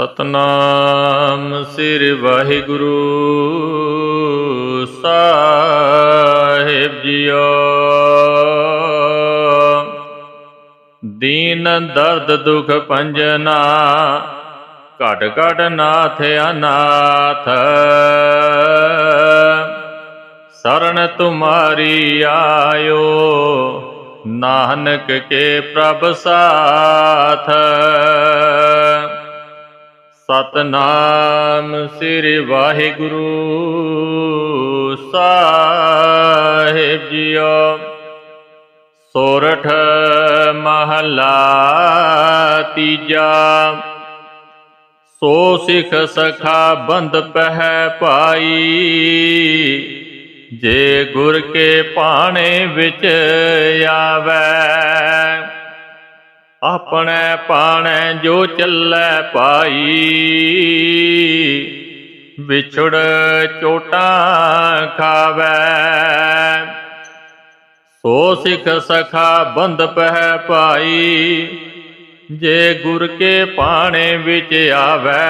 ਸਤਨਾਮ ਸਿਰ ਵਾਹਿਗੁਰੂ ਸਾਹਿਬ ਜੀਓ। ਦੀਨ ਦਰਦ ਦੁਖ ਪੰਜਨਾ, ਘਟ ਘਟ ਨਾਥ ਅਨਾਥ। ਸਰਣ ਤੁਮਾਰੀ ਆਇਓ, ਨਾਨਕ ਕੇ ਪ੍ਰਭ ਸਾਥ। ਸਤਨਾਮ ਸ੍ਰੀ ਵਾਹਿਗੁਰੂ ਸਾਹਿਬ ਜੀਓ। ਸੋਰਠ ਮਹਲਾ ਤੀਜਾ। ਸੋ ਸਿਖ ਸਖਾ ਬੰਦ ਪਹਿ ਪਾਈ। ਜੇ ਗੁਰ ਕੇ ਪਾਣੇ ਵਿੱਚ ਆਵੈ। ਆਪਣੇ ਪਾਣੇ ਜੋ ਚੱਲੈ ਪਾਈ ਵਿਛੜ ਚੋਟਾਂ ਖਾਵੈ। ਸੋ ਸਿਖ ਸਖਾ ਬੰਦ ਪਹਿ ਪਾਈ ਜੇ ਗੁਰ ਕੇ ਪਾਣੇ ਵਿੱਚ ਆਵੈ।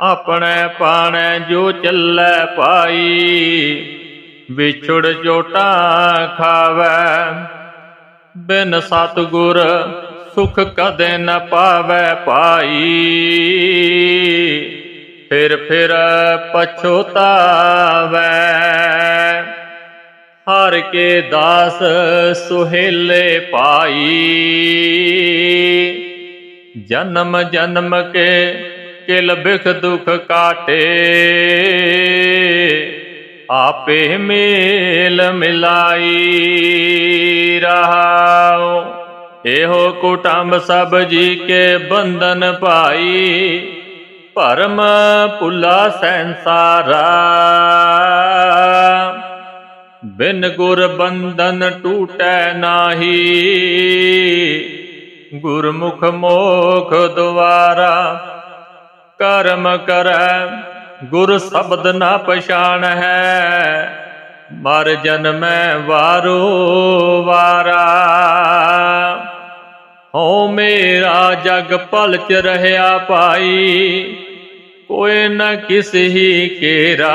ਆਪਣੇ ਪਾਣੇ ਜੋ ਚੱਲੈ ਪਾਈ ਵਿਛੜ ਚੋਟਾਂ ਖਾਵੈ। ਬਿਨ ਸਤਗੁਰ ਸੁਖ ਕਦੇ ਨ ਪਾਵੈ ਪਾਈ ਫਿਰ ਫਿਰ ਪਛੋਤਾਵੈ। ਹਰ ਕੇ ਦਾਸ ਸੁਹੇਲੇ ਪਾਈ ਜਨਮ ਜਨਮ ਕੇ ਕਿਲ ਬਿਖ ਦੁਖ ਕਾਟੇ। ਆਪੇ ਮੇਲ ਮਿਲਾਈ। ਰਹਾਉ ਇਹੋ ਕੁਟੰਬ ਸਭ ਜੀ ਕੇ ਬੰਧਨ ਭਾਈ। ਭਰਮ ਭੁਲਾ ਸੰਸਾਰਾ ਬਿਨ ਗੁਰ ਬੰਧਨ ਟੂਟੈ ਨਾਹੀ। ਗੁਰਮੁਖ ਮੋਖ ਦੁਆਰਾ ਕਰਮ ਕਰੈ। ਗੁਰ ਸ਼ਬਦ ਨਾ ਪਛਾਣ ਹੈ ਮਰ ਜਨਮੈ ਵਾਰੋ ਵਾਰਾ। ਹੋ ਮੇਰਾ ਜਗ ਪਲ ਚ ਰਹਿਆ ਪਾਈ ਕੋਈ ਨ ਕਿਸਹੀ ਕੇਰਾ।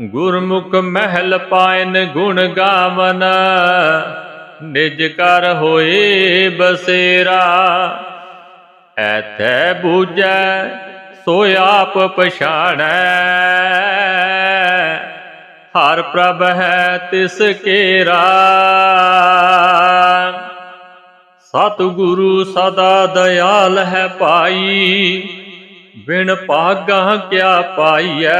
ਗੁਰਮੁਖ ਮਹਿਲ ਪਾਇਨ ਗੁਣ ਗਾਵਨ, ਨਿਜ ਕਰ ਹੋਏ ਬਸੇਰਾ। ਐਥੈ ਬੂਝੈ ਸੋ ਆਪ ਪਛਾਣੈ। ਹਰ ਪ੍ਰਭ ਹੈ ਤਿਸ ਕੇਰਾ। ਸਤਿਗੁਰੂ ਸਦਾ ਦਇਆਲ ਹੈ ਭਾਈ, ਬਿਨ ਭਾਗਾ ਕਿਆ ਪਾਈਐ।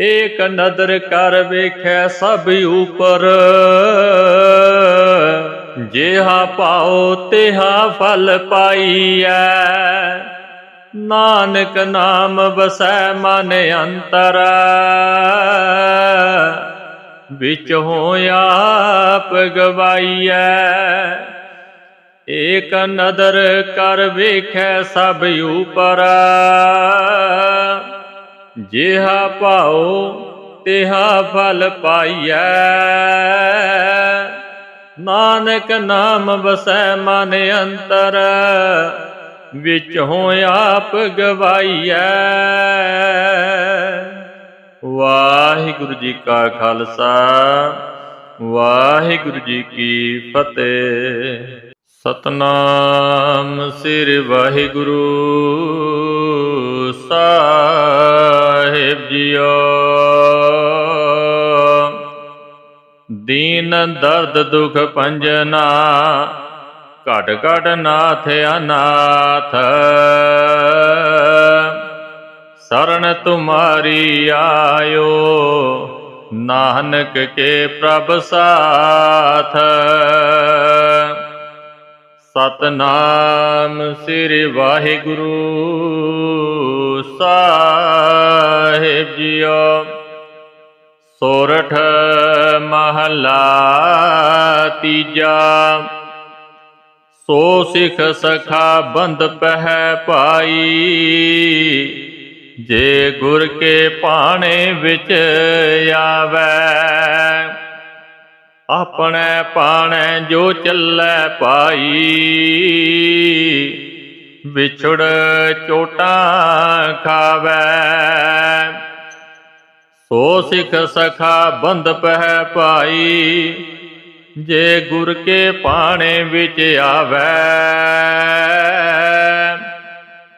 ਏਕ ਨਦਰ ਕਰ ਵੇਖੈ ਸਭ ਉਪਰ। ਜਿਹਾ ਪਾਓ ਤਿਹਾ ਫਲ ਪਾਈਐ। ਨਾਨਕ ਨਾਮ ਵਸੈ ਮਨ ਅੰਤਰ। ਵਿੱਚ ਹੋਇਆ ਆਪ ਗਵਾਈਐ। ਏਕ ਨਦਰ ਕਰ ਵੇਖੈ ਸਭ ਉਪਰ। ਜਿਹਾ ਭਾਉ ਤਿਹਾ ਫਲ ਪਾਈਐ। ਨਾਨਕ ਨਾਮ ਵਸੈ ਮਨ ਅੰਤਰ, ਵਿੱਚ ਹੋ ਆਪ ਗਵਾਈਐ। ਵਾਹਿਗੁਰੂ ਜੀ ਕਾ ਖਾਲਸਾ, ਵਾਹਿਗੁਰੂ ਜੀ ਕੀ ਫਤਿਹ। ਸਤਨਾਮ ਸ੍ਰੀ ਵਾਹਿਗੁਰੂ ਸਾਹਿਬ ਜੀਓ। ਦੀਨ ਦਰਦ ਦੁਖ ਪੰਜਨਾ, ਘਟ ਘਟ ਨਾਥ ਅਨਾਥ। ਸਰਣ ਤੁਮਾਰੀ ਆਇਓ, ਨਾਨਕ ਕੇ ਪ੍ਰਭ ਸਾਥ। ਸਤਨਾਮ ਸ੍ਰੀ ਵਾਹਿਗੁਰੂ ਸਾਹਿਬ ਜੀਓ। ਸੋਰਠ ਮਹਲਾ ਤੀਜਾ। ਸੋ ਸਿਖ ਸਖਾ ਬੰਦ ਪਹਿ ਪਾਈ ਜੇ ਗੁਰ ਕੇ ਪਾਣੇ ਵਿੱਚ ਆਵੈ, ਆਪਣੇ ਪਾਣੇ ਜੋ ਚੱਲੈ ਪਾਈ ਵਿਛੜ ਚੋਟਾਂ ਖਾਵੈ ਸੋ ਸਿੱਖ ਸਖਾ ਬੰਦ ਪਹਿ ਭਾਈ, ਜੇ ਗੁਰ ਕੇ ਪਾਣੇ ਵਿੱਚ ਆਵੈ।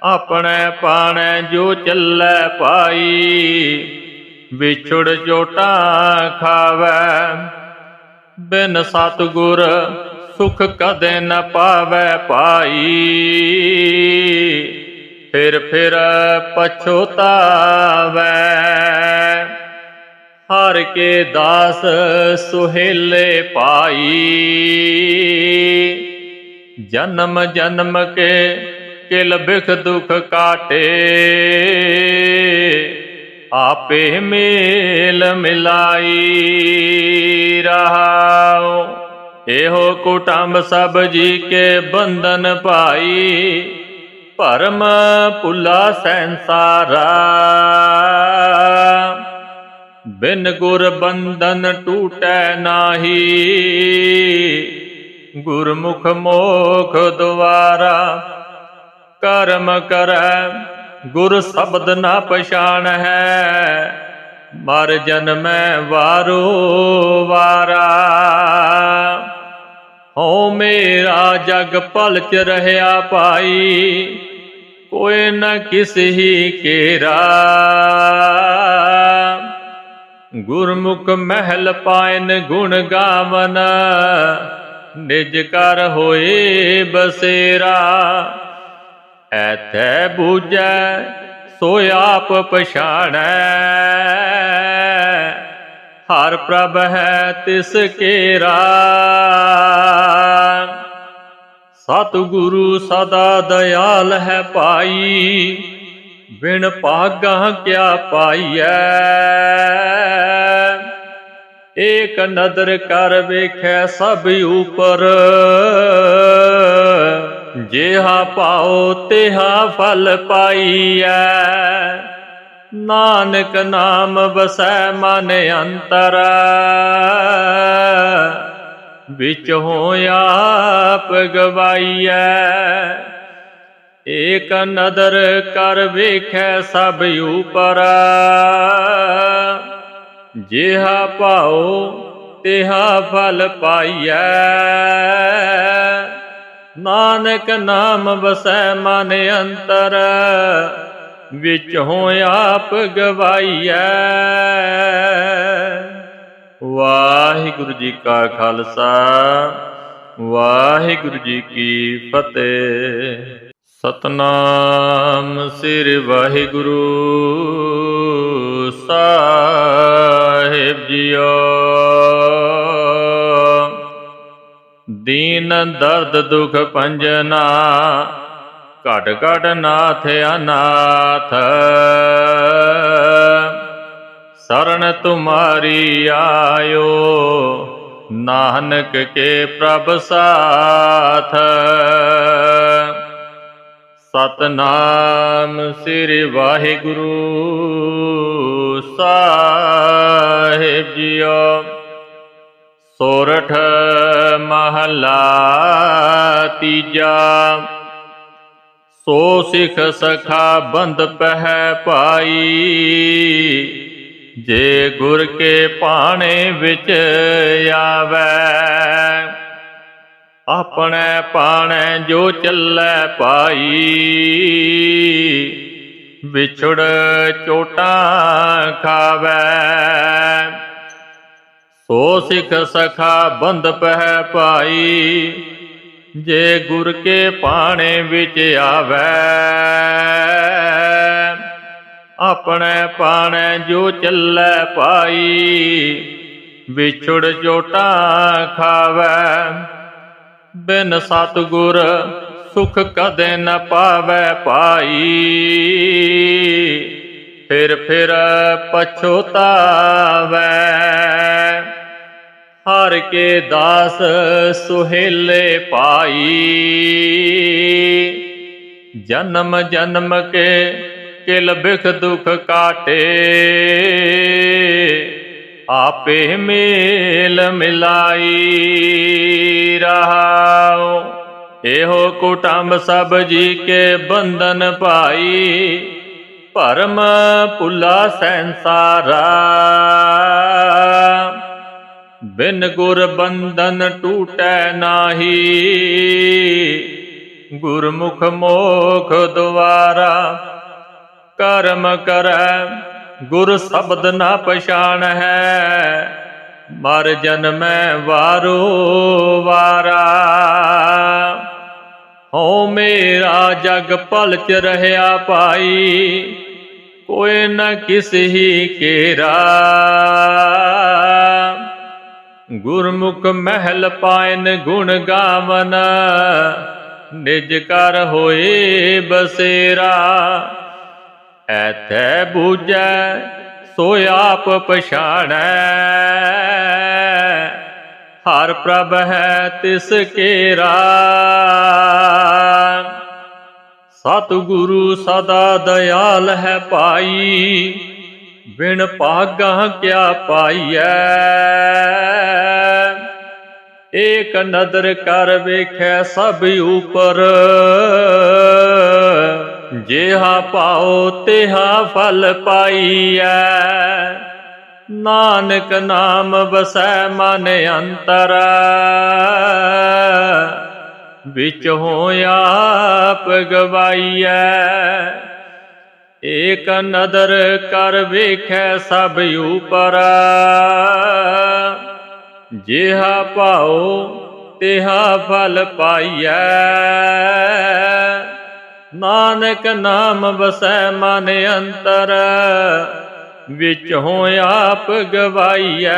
ਆਪਣੇ ਪਾਣੇ ਜੋ ਚੱਲੈ ਪਾਈ ਵਿਛੜ ਚੋਟਾਂ ਖਾਵੈ। ਬਿਨ ਸਤਗੁਰ ਸੁਖ ਕਦੇ ਨ ਪਾਵੈ ਪਾਈ ਫਿਰ ਫਿਰ ਪਛੋਤਾਵੈ। ਹਰ ਕੇ ਦਾਸ ਸੁਹੇਲੇ ਪਾਈ। ਜਨਮ ਜਨਮ ਕੇ ਕਿਲ ਬਿਖ ਦੁਖ ਕਾਟੇ। ਆਪੇ ਮੇਲ ਮਿਲਾਈ ਰਹਾਉ। ਇਹੋ ਕੁਟੰਬ ਸਭ ਜੀ ਕੇ ਬੰਧਨ ਭਾਈ ਭਰਮ ਭੁਲਾ ਸੰਸਾਰਾ। ਬਿਨ ਗੁਰ ਬੰਧਨ ਟੂਟੈ ਨਾਹੀ। ਗੁਰਮੁਖ ਮੋਖ ਦੁਆਰਾ ਕਰਮ ਕਰੈ, ਗੁਰ ਸ਼ਬਦ ਨਾ ਪਛਾਣ ਹੈ। ਮਰ ਜਨਮੈ ਵਾਰੋ ਵਾਰਾ। ਹਉ ਮੇਰਾ ਜਗ ਪਲਚ ਰਹਿਆ ਭਾਈ, ਕੋਈ ਨ ਕਿਸ ਹੀ ਕੇਰਾ। ਗੁਰਮੁਖ ਮਹਿਲ ਪਾਇਨ ਗੁਣ ਗਾਵਨ, ਨਿਜ ਕਰ ਹੋਏ ਬਸੇਰਾ। ਐਥੈ ਬੂਝੈ, ਸੋ ਆਪ ਪਛਾਣੈ। ਹਰ ਪ੍ਰਭ ਹੈ ਤਿਸ ਕੇਰਾ। ਸਤਿਗੁਰੂ ਸਦਾ ਦਇਆਲ ਹੈ ਭਾਈ ਬਿਨ ਭਾਗਾ ਕਿਆ ਪਾਈਐ? ਏਕ ਨਦਰ ਕਰ ਵੇਖੈ ਸਭ ਉਪਰ। ਜਿਹਾ ਪਾਓ ਤਿਹਾ ਫਲ ਪਾਈਐ। ਨਾਨਕ ਨਾਮ ਵਸੈ ਮਨ ਅੰਤਰ। ਵਿੱਚ ਹੋ ਆਪ ਗਵਾਈਐ। ਏਕ ਨਦਰ ਕਰ ਵੇਖੈ ਸਭ ਉਪਰ। ਜਿਹਾ ਪਾਓ ਤਿਹਾ ਫਲ ਪਾਈਐ। ਨਾਨਕ ਨਾਮ ਵਸੈ ਮਨ ਅੰਤਰ, ਵਿੱਚ ਹੋ ਆਪ ਗਵਾਈਐ। ਵਾਹਿਗੁਰੂ ਜੀ ਕਾ ਖਾਲਸਾ, ਵਾਹਿਗੁਰੂ ਜੀ ਕੀ ਫਤਿਹ। ਸਤਨਾਮ ਸਿਰ ਵਾਹਿਗੁਰੂ ਸਾਹਿਬ ਜੀਓ। ਦੀਨ ਦਰਦ ਦੁਖ ਪੰਜਨਾ ਘਟ ਘਟ ਨਾਥ ਅਨਾਥ। ਸਰਣ ਤੁਮਾਰੀ ਆਇਓ, ਨਾਨਕ ਕੇ ਪ੍ਰਭ ਸਾਥ। ਸਤਨਾਮ ਸ੍ਰੀ ਵਾਹਿਗੁਰੂ ਸਾਹਿਬ ਜੀਓ। ਸੋਰਠ ਮਹਲਾ ਤੀਜਾ। ਸੋ ਸਿਖ ਸਖਾ ਬੰਦ ਪਹਿ ਪਾਈ। ਜੇ ਗੁਰ ਕੇ ਪਾਣੇ ਵਿੱਚ ਆਵੈ ਆਪਣੇ ਪਾਣੈ ਜੋ ਚੱਲੈ ਪਾਈ ਵਿਛੜ ਚੋਟਾਂ ਖਾਵੈ। ਸੋ ਸਿੱਖ ਸਖਾ ਬੰਦ ਪਹਿ ਭਾਈ, ਜੇ ਗੁਰ ਕੇ ਪਾਣੇ ਵਿੱਚ ਆਵੈ। ਆਪਣੇ ਪਾਣੇ ਜੋ ਚੱਲੈ ਪਾਈ ਵਿਛੜ ਚੋਟਾਂ ਖਾਵੈ। ਬਿਨ ਸਤਗੁਰ ਸੁਖ ਕਦੇ ਨ ਪਾਵੈ ਪਾਈ ਫਿਰ ਫਿਰ ਪਛੋਤਾਵੈ। ਹਰ ਕੇ ਦਾਸ ਸੁਹੇਲੇ ਪਾਈ ਜਨਮ ਜਨਮ ਕੇ ਕਿਲ ਬਿਖ ਦੁਖ ਕਾਟੇ। ਆਪੇ ਮੇਲ ਮਿਲਾਈ ਰਹਾਉ। ਇਹੋ ਕੁਟੰਬ ਸਭ ਜੀ ਕੇ ਬੰਧਨ ਭਾਈ ਭਰਮ ਭੁਲਾ ਸੰਸਾਰਾ। ਬਿਨ ਗੁਰ ਬੰਧਨ ਟੂਟੈ ਨਾਹੀ। ਗੁਰਮੁਖ ਮੋਖ ਦੁਆਰਾ ਕਰਮ ਕਰੈ। ਗੁਰ ਸ਼ਬਦ ਨਾ ਪਛਾਣ ਹੈ, ਮਰ ਜਨਮੈ ਵਾਰੋ ਵਾਰਾ। ਹਉ ਮੇਰਾ ਜਗ ਪਲਚ ਰਹਿਆ ਪਾਈ ਕੋਈ ਨ ਕਿਸਹੀ ਕੇਰਾ। ਗੁਰਮੁਖ ਮਹਿਲ ਪਾਇਨ ਗੁਣ ਗਾਵਨ, ਨਿਜ ਕਰ ਹੋਏ ਬਸੇਰਾ। ਐਥੈ ਬੂਝੈ, ਸੋ ਆਪ ਪਛਾਣੈ। ਹਰ ਪ੍ਰਭ ਹੈ ਤਿਸ ਕੇਰਾ। ਸਤਿਗੁਰੂ ਸਦਾ ਦਇਆਲ ਹੈ ਭਾਈ, ਬਿਨ ਭਾਗਾ ਕਿਆ ਪਾਈਐ। ਏਕ ਨਦਰ ਕਰ ਵੇਖੈ ਸਭ ਉਪਰ। ਜਿਹਾ ਪਾਓ ਤਿਹਾ ਫਲ ਪਾਈਐ। ਨਾਨਕ ਨਾਮ ਵਸੈ ਮਨ ਅੰਤਰ। ਵਿੱਚ ਹੋਇਆ ਆਪ ਗਵਾਈਐ। ਏਕ ਨਦਰ ਕਰ ਵੇਖੈ ਸਭ ਉਪਰ। ਜਿਹਾ ਪਾਓ ਤਿਹਾ ਫਲ ਪਾਈਐ। ਨਾਨਕ ਨਾਮ ਵਸੈ ਮਨ ਅੰਤਰ, ਵਿੱਚ ਹੋ ਆਪ ਗਵਾਈਐ।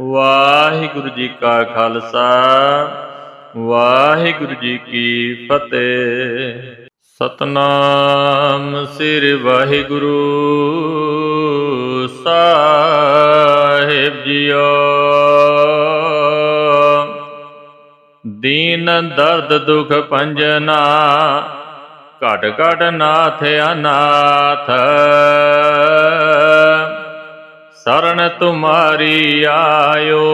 ਵਾਹਿਗੁਰੂ ਜੀ ਕਾ ਖਾਲਸਾ, ਵਾਹਿਗੁਰੂ ਜੀ ਕੀ ਫਤਿਹ। ਸਤਨਾਮ ਸਿਰ ਵਾਹਿਗੁਰੂ ਸਾਹਿਬ ਜੀਓ। ਦੀਨ ਦਰਦ ਦੁਖ ਪੰਜਨਾ ਘਟ ਘਟ ਨਾਥ ਅਨਾਥ। ਸਰਣ ਤੁਮਾਰੀ ਆਇਓ,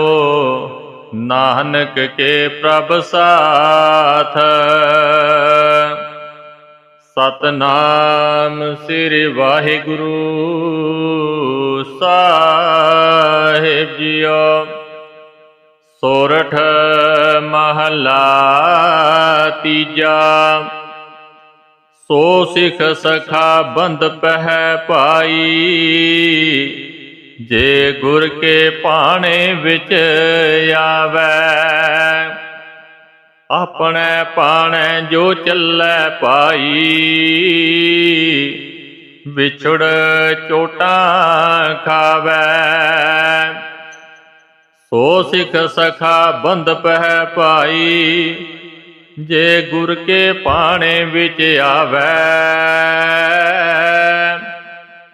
ਨਾਨਕ ਕੇ ਪ੍ਰਭ ਸਾਥ। ਸਤਨਾਮ ਸ੍ਰੀ ਵਾਹਿਗੁਰੂ ਸਾਹਿਬ ਜੀਓ। ਸੋਰਠ ਮਹਲਾ ਤੀਜਾ। ਸੋ ਸਿਖ ਸਖਾ ਬੰਦ ਪਹਿ ਪਾਈ ਜੇ ਗੁਰ ਕੇ ਪਾਣੇ ਵਿੱਚ ਆਵੈ। ਆਪਣੇ ਪਾਣੇ ਜੋ ਚੱਲੈ ਪਾਈ ਵਿਛੜ ਚੋਟਾਂ ਖਾਵੈ। ਸੋ ਸਿਖ ਸਖਾ ਬੰਦ ਪਹਿ ਪਾਈ ਜੇ ਗੁਰ ਕੇ ਪਾਣੇ ਵਿੱਚ ਆਵੈ।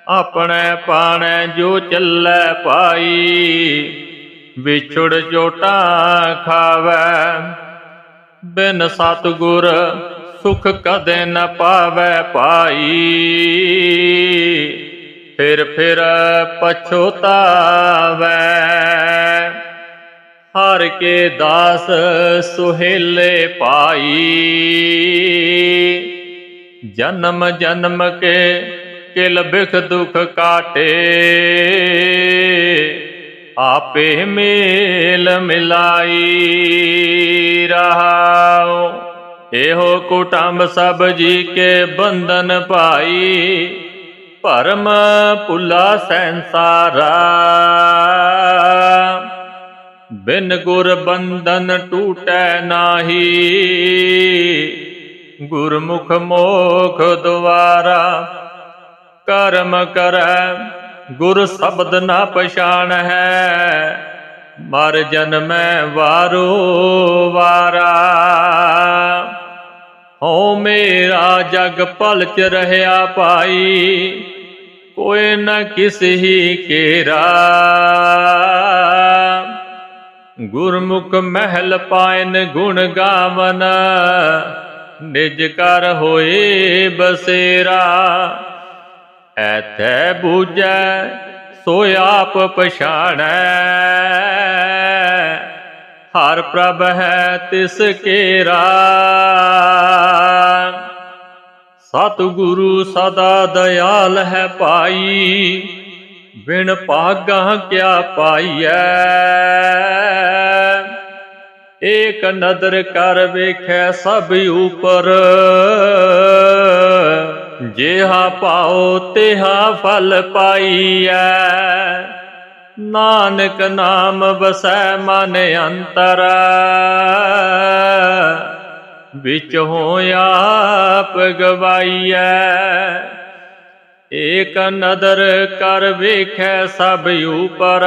ਆਪਣੇ ਪਾਣੇ ਜੋ ਚੱਲੈ ਪਾਈ ਵਿਛੜ ਚੋਟਾਂ ਖਾਵੈ। ਬਿਨ ਸਤਗੁਰ ਸੁਖ ਕਦੇ ਨ ਪਾਵੈ ਪਾਈ ਫਿਰ ਫਿਰ ਪਛੋਤਾਵੈ। ਹਰ ਕੇ ਦਾਸ ਸੁਹੇਲੇ ਪਾਈ। ਜਨਮ ਜਨਮ ਕੇ ਕਿਲ ਬਿਖ ਦੁਖ ਕਾਟੇ। ਆਪੇ ਮੇਲ ਮਿਲਾਈ ਰਹਾਉ। ਇਹੋ ਕੁਟੰਬ ਸਭ ਜੀ ਕੇ ਬੰਧਨ ਭਾਈ ਭਰਮ ਭੁਲਾ ਸੰਸਾਰਾ। ਬਿਨ ਗੁਰ ਬੰਧਨ ਟੂਟੈ ਨਾਹੀ। ਗੁਰਮੁਖ ਮੋਖ ਦੁਆਰਾ ਕਰਮ ਕਰੈ, ਗੁਰ ਸ਼ਬਦ ਨਾ ਪਛਾਣ ਹੈ ਮਰ ਜਨਮੈ ਵਾਰੋ ਵਾਰਾ। ਹਉ ਮੇਰਾ ਜਗ ਪਲਚ ਰਹਿਆ ਪਾਈ ਕੋਈ ਨ ਕਿਸ ਹੀ ਕੇਰਾ। ਗੁਰਮੁਖ ਮਹਿਲ ਪਾਇਨ ਗੁਣ ਗਾਵਨ, ਨਿਜ ਕਰ ਹੋਏ ਬਸੇਰਾ। ਐਥੈ ਬੂਝੈ, ਸੋ ਆਪ ਪਛਾਣੈ। ਹਰ ਪ੍ਰਭ ਹੈ ਤਿਸ ਕੇਰਾ। ਸਤਿਗੁਰੂ ਸਦਾ ਦਇਆਲ ਹੈ ਭਾਈ। ਬਿਨ ਭਾਗਾ ਕਿਆ ਪਾਈਐ? ਏਕ ਨਦਰ ਕਰ ਵੇਖੈ ਸਭ ਉਪਰ। ਜਿਹਾ ਪਾਓ ਤਿਹਾ ਫਲ ਪਾਈਐ। ਨਾਨਕ ਨਾਮ ਵਸੈ ਮਨ ਅੰਤਰ। ਵਿੱਚ ਹੋਇਆ ਆਪ ਗਵਾਈਐ। ਏਕ ਨਦਰ ਕਰ ਵੇਖੈ ਸਭ ਉਪਰ।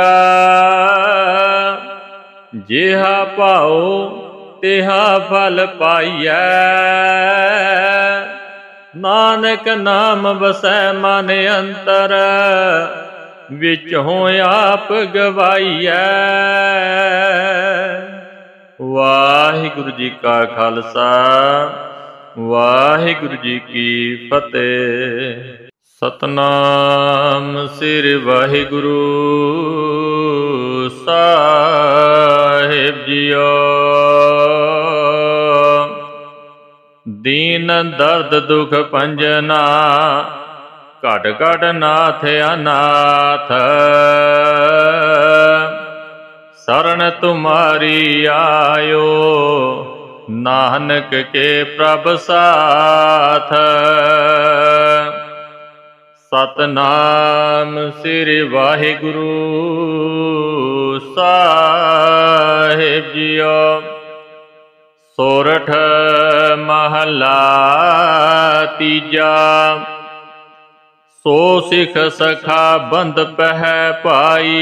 ਜਿਹਾ ਭਾਉ, ਤਿਹਾ ਫਲ ਪਾਈਐ। ਨਾਨਕ ਨਾਮ ਵਸੈ ਮਨ ਅੰਤਰ, ਵਿੱਚ ਹੋ ਆਪ ਗਵਾਈਐ। ਵਾਹਿਗੁਰੂ ਜੀ ਕਾ ਖਾਲਸਾ, ਵਾਹਿਗੁਰੂ ਜੀ ਕੀ ਫਤਿਹ। ਸਤਨਾਮ ਸ੍ਰੀ ਵਾਹਿਗੁਰੂ ਸਾਹਿਬ ਜੀਓ। ਦੀਨ ਦਰਦ ਦੁਖ ਪੰਜਨਾ, ਘਟ ਘਟ ਨਾਥ ਅਨਾਥ। ਸਰਣ ਤੁਮਾਰੀ ਆਇਓ, ਨਾਨਕ ਕੇ ਪ੍ਰਭ ਸਾਥ। ਸਤਨਾਮ ਸ੍ਰੀ ਵਾਹਿਗੁਰੂ ਸਾਹਿਬ ਜੀਓ। ਸੋਰਠ ਮਹਲਾ ਤੀਜਾ। ਸੋ ਸਿਖ ਸਖਾ ਬੰਦ ਪਹਿ ਪਾਈ।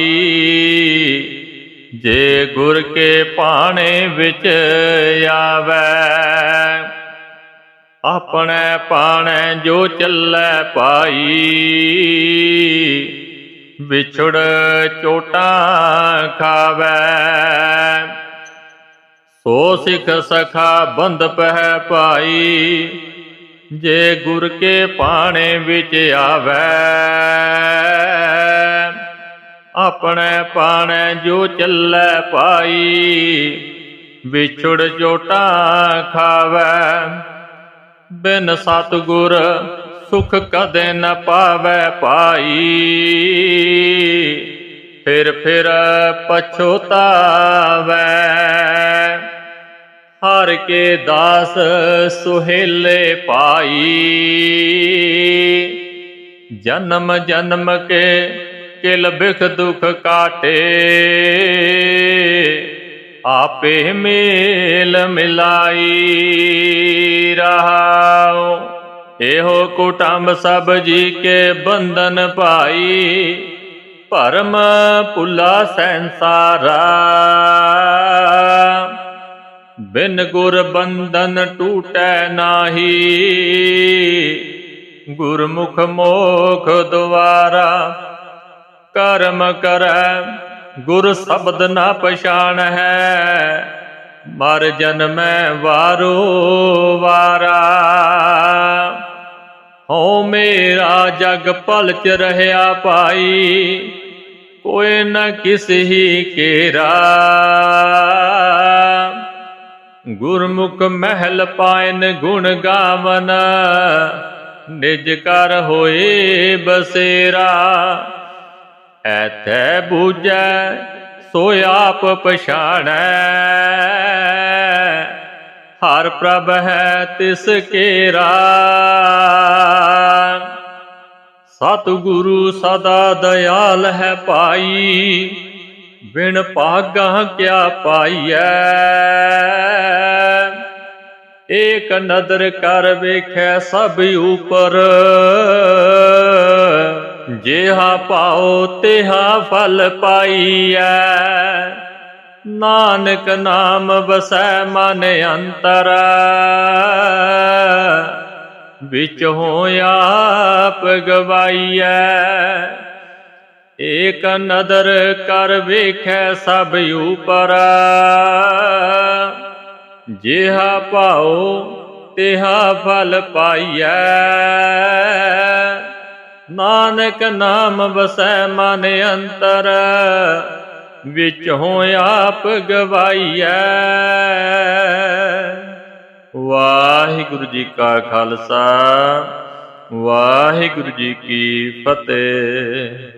ਜੇ ਗੁਰ ਕੇ ਪਾਣੇ ਵਿੱਚ ਆਵੈ। ਆਪਣੇ ਪਾਣੇ ਜੋ ਚੱਲੈ ਪਾਈ ਵਿਛੜ ਚੋਟਾਂ ਖਾਵੈ। ਸੋ ਸਿਖ ਸਖਾ ਬੰਦ ਪਹਿ ਪਾਈ ਜੇ ਗੁਰ ਕੇ ਪਾਣੇ ਵਿੱਚ ਆਵੈ। ਆਪਣੇ ਪਾਣੇ ਜੋ ਚੱਲੈ ਪਾਈ ਵਿਛੜ ਚੋਟਾਂ ਖਾਵੈ। ਬਿਨ ਸਤਗੁਰ ਸੁਖ ਕਦੇ ਨ ਪਾਵੈ ਪਾਈ ਫਿਰ ਫਿਰ ਪਛੋਤਾਵੈ। ਹਰ ਕੇ ਦਾਸ ਸੁਹੇਲੇ ਪਾਈ ਜਨਮ ਜਨਮ ਕੇ ਕਿਲ ਬਿਖ ਦੁਖ ਕਾਟੇ। ਆਪੇ ਮੇਲ ਮਿਲਾਈ ਰਹਾਉ। ਇਹੋ ਕੁਟੰਬ ਸਭ ਜੀ ਕੇ ਬੰਧਨ ਭਾਈ ਭਰਮ ਭੁਲਾ ਸੰਸਾਰਾ। ਬਿਨ ਗੁਰ ਬੰਧਨ ਟੂਟੈ ਨਾਹੀ। ਗੁਰਮੁਖ ਮੋਖ ਦੁਆਰਾ ਕਰਮ ਕਰੈ। ਗੁਰ ਸ਼ਬਦ ਨਾ ਪਛਾਣ ਹੈ, ਮਰ ਜਨਮੈ ਵਾਰੋ ਵਾਰਾ। ਹਉ ਮੇਰਾ ਜਗ ਪਲਚ ਰਹਿਆ ਭਾਈ, ਕੋਈ ਨ ਕਿਸਹੀ ਕੇਰਾ। ਗੁਰਮੁਖ ਮਹਿਲ ਪਾਇਨ ਗੁਣ ਗਾਵਨ, ਨਿਜ ਕਰ ਹੋਏ ਬਸੇਰਾ। ਐਥੈ ਬੂਝੈ ਸੋ ਆਪ ਪਛਾਣੈ। ਹਰ ਪ੍ਰਭ ਹੈ ਤਿਸ ਕੇਰਾ। ਸਤਿਗੁਰੂ ਸਦਾ ਦਇਆਲ ਹੈ ਭਾਈ, ਬਿਨ ਭਾਗਾ ਕਿਆ ਪਾਈਐ। ਏਕ ਨਦਰ ਕਰ ਵੇਖੈ ਸਭ ਉਪਰ। ਜਿਹਾ ਪਾਓ ਤਿਹਾ ਫਲ ਪਾਈਐ। ਨਾਨਕ ਨਾਮ ਵਸੈ ਮਨ ਅੰਤਰ। ਵਿੱਚ ਹੋ ਆਪ ਗਵਾਈਐ। ਏਕ ਨਦਰ ਕਰ ਵੇਖੈ ਸਭ ਉਪਰ। ਜਿਹਾ ਪਾਓ ਤਿਹਾ ਫਲ ਪਾਈਐ। ਨਾਨਕ ਨਾਮ ਵਸੈ ਮਨ ਅੰਤਰ, ਵਿੱਚ ਹੋ ਆਪ ਗਵਾਈਐ। ਵਾਹਿਗੁਰੂ ਜੀ ਕਾ ਖਾਲਸਾ, ਵਾਹਿਗੁਰੂ ਜੀ ਕੀ ਫਤਿਹ।